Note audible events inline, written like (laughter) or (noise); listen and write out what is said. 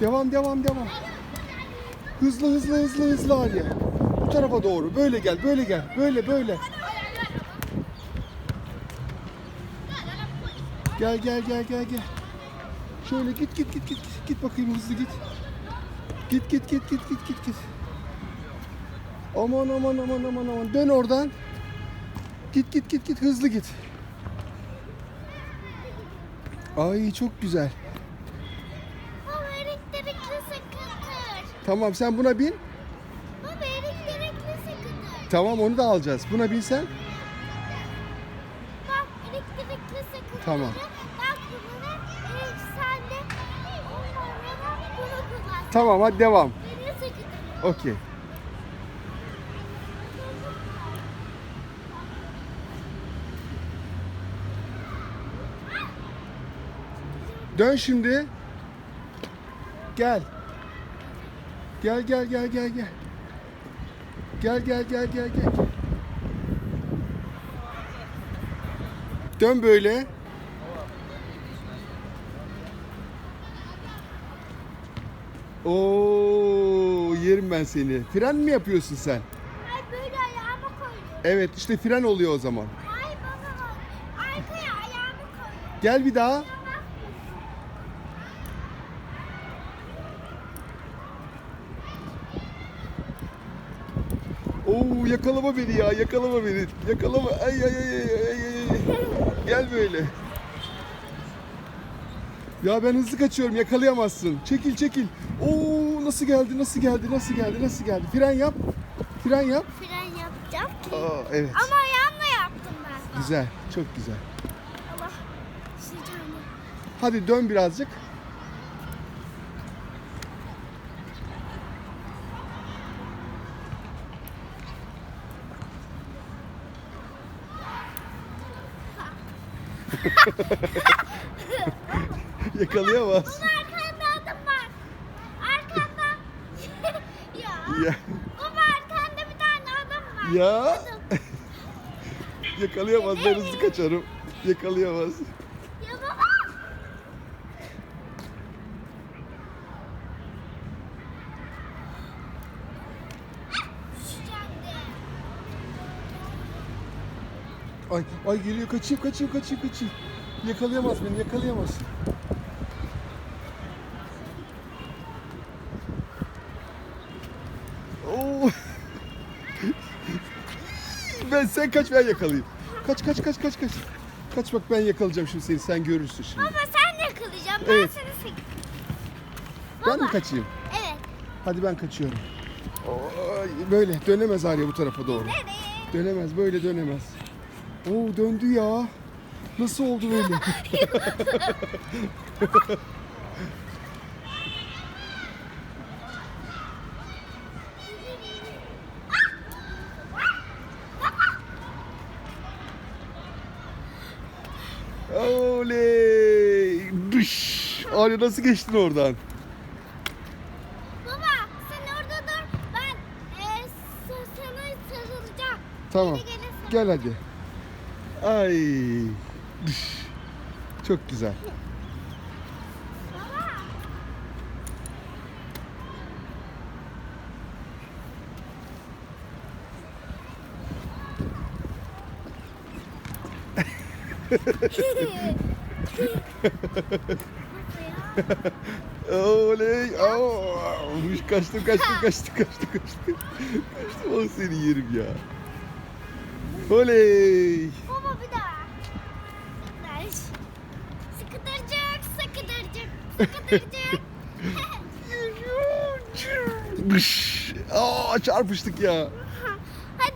Devam devam devam. Hızlı hızlı hızlı hızlı Arya. Bu tarafa doğru. Böyle gel böyle gel. Böyle böyle. Gel gel gel gel gel. Şöyle git git git git. Git bakayım hızlı git. Git git git git git git git. Aman aman aman aman aman. Dön oradan. Git git git git hızlı git. Ay çok güzel. Tamam sen buna bin. Baba elektrikli sıkıntır. Tamam onu da alacağız. Buna. Bak. Tamam. Bak e, sen de onlarla bunu kullan. Tamam hadi devam. Okey. Dön şimdi. Gel. Gel gel gel gel gel. Gel gel gel gel gel. Dön böyle. Oo, yerim ben seni. Fren mi yapıyorsun sen? Ay böyle ayağımı koydum. Evet, işte fren oluyor o zaman. Ay baba. Arkaya ayağımı koydum. Gel bir daha. Oo, yakalama beni ya, yakalama beni. Yakalama. Ay ay ay ay ay ay. Gel böyle. Ya ben hızlı kaçıyorum, yakalayamazsın. Çekil çekil. Oo, nasıl geldi, nasıl geldi, nasıl geldi, nasıl geldi? Fren yap. Fren yap. Fren yapacağım ki. Aa, evet. Ama ayağımla yaptım ben. Güzel, çok güzel. Allah. Hadi dön birazcık. (laughs) Yakalayamaz. Baba arkanda adım var. Arkanda. (laughs) ya. Ya, Baba arkanda bir tane adam var. ya. (laughs) Yakalayamaz. Ben hızlı kaçarım. Yakalayamaz. Ya baba. Sıcaktı. Ay, ay geliyor. Kaçayım, kaçayım, kaçayım, kaçayım. Yakalayamaz beni, yakalayamaz. Oo. (laughs) ben sen kaç ben yakalayayım. Kaç kaç kaç kaç kaç. Kaç bak ben yakalayacağım şimdi seni. Sen görürsün şimdi. Baba sen kılacağım. Ben Evet. seni sık. Ben mi baba. kaçayım? Evet. Hadi ben kaçıyorum. Ay, böyle dönemez Arya bu tarafa doğru. Nereye? Dönemez böyle dönemez. Oo döndü ya. Nasıl oldu böyle? Oley! Dış! Arya nasıl geçtin oradan? Baba sen orada dur. Ben e, sana sarılacağım. Tamam. Gelirsin. Gel hadi. Ay. Çok güzel. Oley! Aa! Uş kaçtım kaçtım kaçtım kaçtım kaçtım. Kaçtım o seni yerim ya. Oley! Baba bir daha. Ver. Sıkıdırcık, sıkıdırcık, sıkıdırcık. Dış! Aa çarpıştık ya.